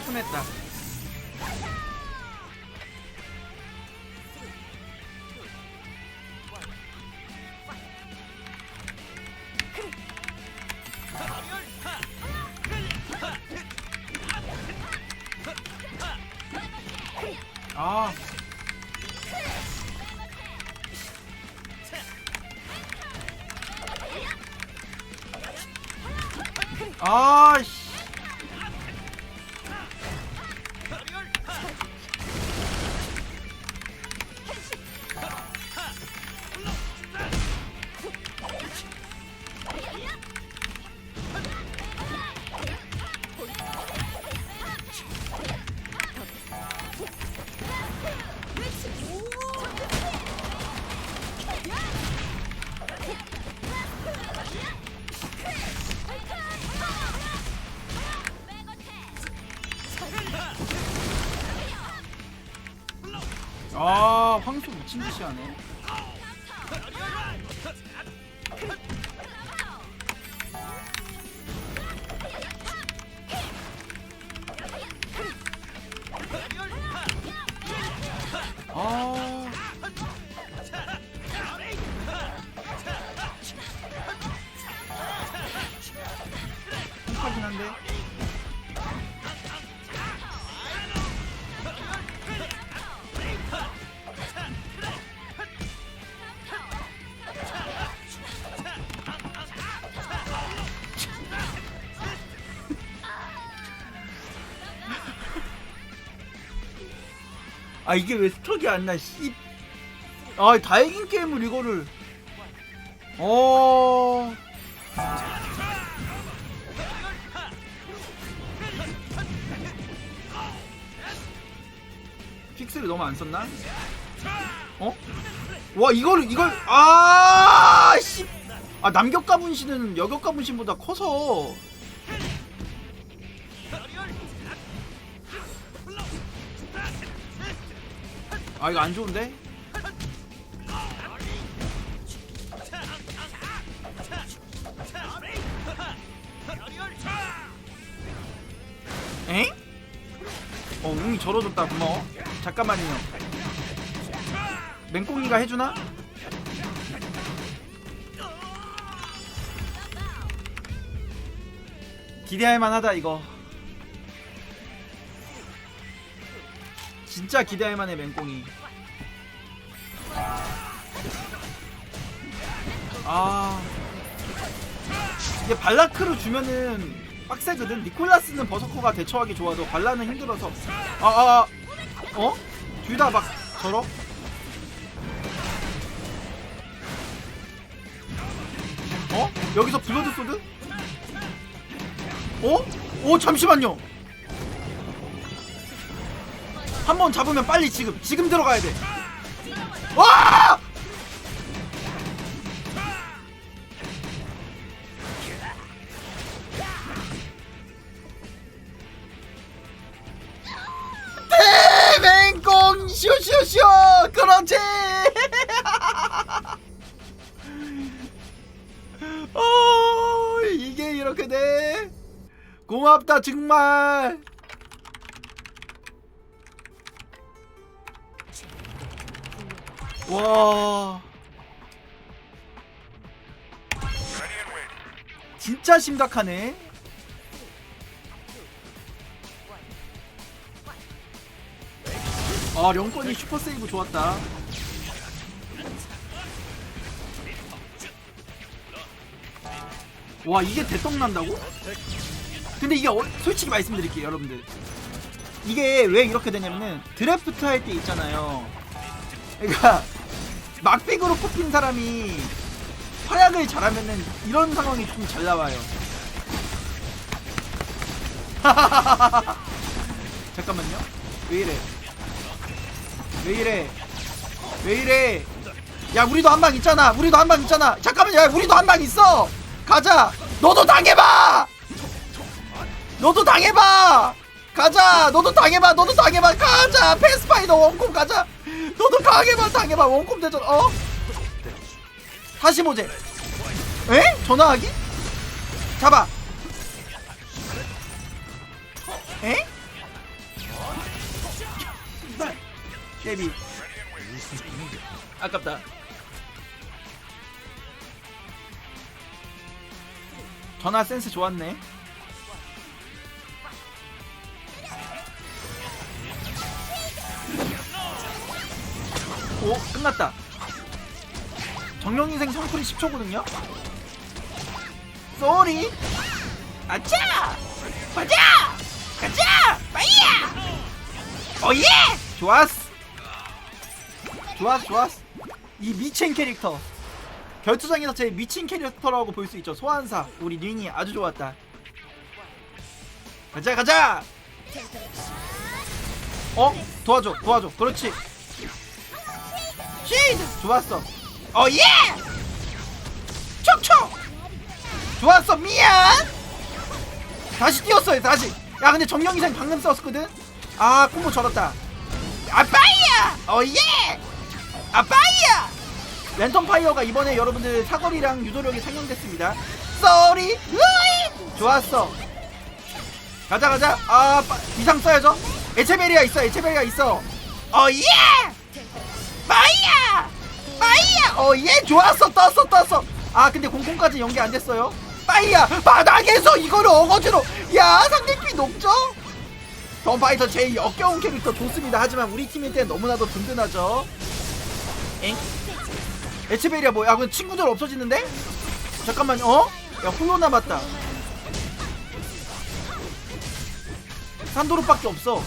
깔끔했다. 아. 아, 씨. 아, 황소 미친 듯이 하네. 아 이게 왜 스톡이 안 나? 씨. 아 다이긴 게임을 이거를. 어. 픽스를 너무 안 썼나? 어? 와 이걸 이걸 아 씨. 아 남격가 분신은 여격가 분신보다 커서 아 이거 안 좋은데? 엥? 어 웅이 절어줬다 고마워 잠깐만요 맹꽁이가 해주나? 기대할 만하다 이거 진짜 기대할 만해 맹꽁이 아 이게 발라크로 주면은 빡세거든 니콜라스는 버서커가 대처하기 좋아도 발라는 힘들어서 아아 어? 둘 다 막 저러? 어? 여기서 블러드 소드? 어? 오 잠시만요 한 번 잡으면 빨리 지금 지금 들어가야 돼. 와! 대맹공 쇼쇼쇼! 그렇지! 어 이게 이렇게 돼? 고맙다 정말 와. 진짜 심각하네. 아 령권이 슈퍼 세이브 좋았다. 와 이게 대떡 난다고? 근데 이게 어- 솔직히 말씀드릴게요 여러분들. 이게 왜 이렇게 되냐면은 드래프트 할 때 있잖아요. 그러니까 막픽으로 뽑힌 사람이 활약을 잘하면은 이런 상황이 좀 잘 나와요. 잠깐만요. 왜 이래? 왜 이래? 왜 이래? 야 우리도 한 방 있잖아. 우리도 한 방 있잖아. 잠깐만 야 우리도 한 방 있어. 가자. 너도 당해봐! 너도 당해봐! 가자. 너도 당해봐. 너도 당해봐. 가자. 패스파이더 원콤 가자 너도 당해봐 당해봐 원콤 대전 어? 다시 보재 에? 전화하기? 잡아 에? 데비 아깝다 전화 센스 좋았네 오 끝났다. 정령인생 성풀이 10초거든요? 쏘리! 아차 가자! 가자! 빠이야 어예! 좋았어. 좋았어 좋았어. 이 미친 캐릭터. 결투장에서 제일 미친 캐릭터라고 볼 수 있죠. 소환사. 우리 링이 아주 좋았다. 가자 가자! 어? 도와줘 도와줘. 그렇지 쉴드 좋았어. 어예! 촉촉 좋았어 미안! 다시 뛰었어요 다시. 야 근데 정령이생 방금 썼거든? 아 콤보 절었다. 아빠이야 어예! 아빠이야 랜턴 파이어가 이번에 여러분들 사거리랑 유도력이 상향됐습니다. 쏘리 으이! 좋았어. 가자 가자. 아 빠, 이상 써야죠. 에체베리아 있어 에체베리아 있어. 어예 파이야! 파이야! 어 예 좋았어. 떴어 떴어. 아 근데 공공까지 연계 안 됐어요? 파이야 바닥에서 이거를 어거지로. 야 상대팀이 높죠? 덤파이터 제일 역겨운 캐릭터 좋습니다. 하지만 우리 팀일 때 너무나도 든든하죠? 엥? 에체베리아 뭐야? 그 친구들 없어지는데? 잠깐만 어? 야 홀로 남았다. 산도로밖에 없어.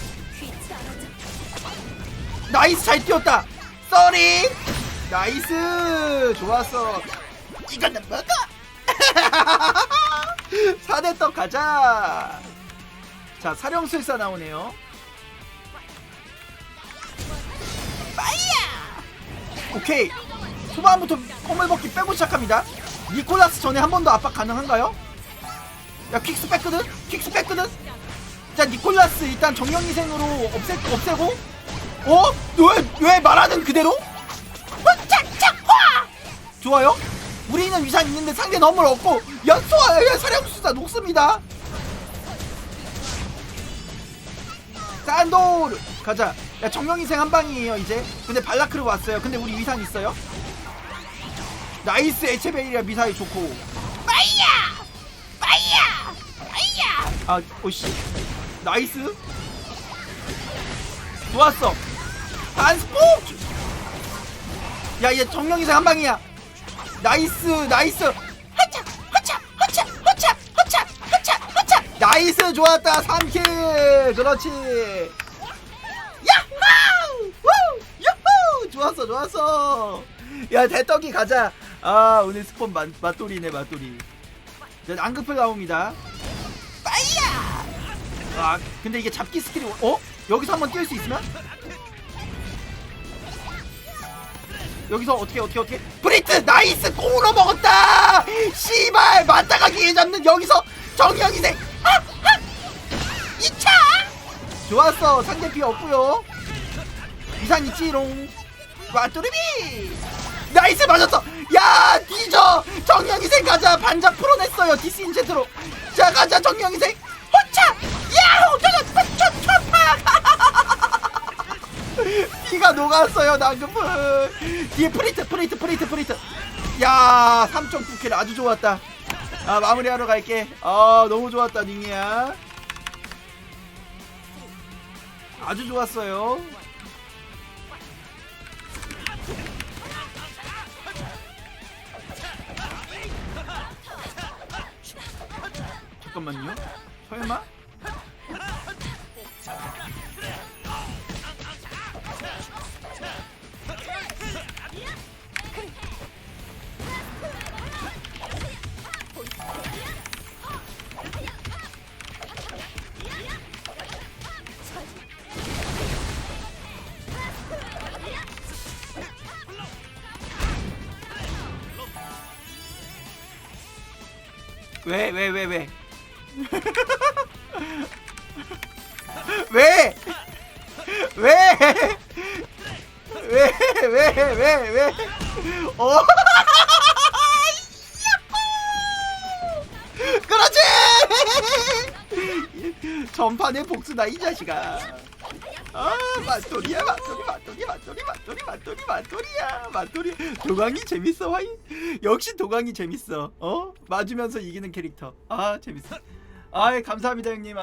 나이스 잘 뛰었다 쏘리. 나이스. 좋았어. 이건 먹어 4대 떡 가자. 자 사령술사 나오네요. 오케이. 초반부터 먹기 빼고 시작합니다. 니콜라스 전에 한 번 더 압박 가능한가요? 야 퀵스 뺐거든? 퀵스 뺐거든? 자 니콜라스 일단 정령희생으로 없애, 없애고 어? 왜, 왜 말하는 그대로? 착착화 좋아요. 우리는 위상 있는데 상대 너무 없고 연소와 야, 사령수사 녹습니다. 산도르 가자. 야 정령희생 한 방이에요 이제. 근데 발라크르 왔어요. 근데 우리 위상 있어요? 나이스 에체베리아 미사일 좋고. 빠이야! 빠이야! 빠이야! 아 오씨. 나이스. 좋았어 반스포츠 야얘 정령이생 한 방이야. 나이스 나이스. 하차 하차 하차 하차 하차 하차 하차. 나이스 좋았다 3킬. 그렇지. 야호! 우! 유후 좋았어 좋았어. 야 대떡이 가자. 아 오늘 스폰 맛, 맛돌이네 맛돌이 자, 안급을 나옵니다. 빠이야! 아 근데 이게 잡기 스킬이 어? 여기서 한번 뛸 수 있으면? 여기서 어떻게 어떻게 어떻게? 브리트 나이스! 공으로 먹었다! 씨발! 맞다가 기회 잡는 여기서 정영이생 아, 아! 2차! 좋았어! 상대 피 없고요. 이상 있지롱. 와뚜리비! 나이스! 맞았어! 야 뒤져! 정영이생 가자! 반작 풀어냈어요. 디스인제트로. 자 가자 정영이생. 호차! 야호 저저 초초파 피가 녹았어요 당근풀 뒤에 프리트 프리트 프리트 프리트. 야 3.9킬 아주 좋았다. 아 마무리하러 갈게. 아 너무 좋았다 닝이야. 아주 좋았어요. 잠깐만요. 설마? 왜 왜 왜 왜? 왜? 왜? 왜? 왜? 왜? 왜? 어? 그렇지! 전판의 복수다 이 자식아. 아 맞돌이야 맞돌이 맞돌이 맞돌이 맞돌이 맞돌이 맞돌이야 맞돌이. 도강이 재밌어 화이. 역시 도강이 재밌어. 어? 맞으면서 이기는 캐릭터. 아 재밌어. 아 감사합니다 형님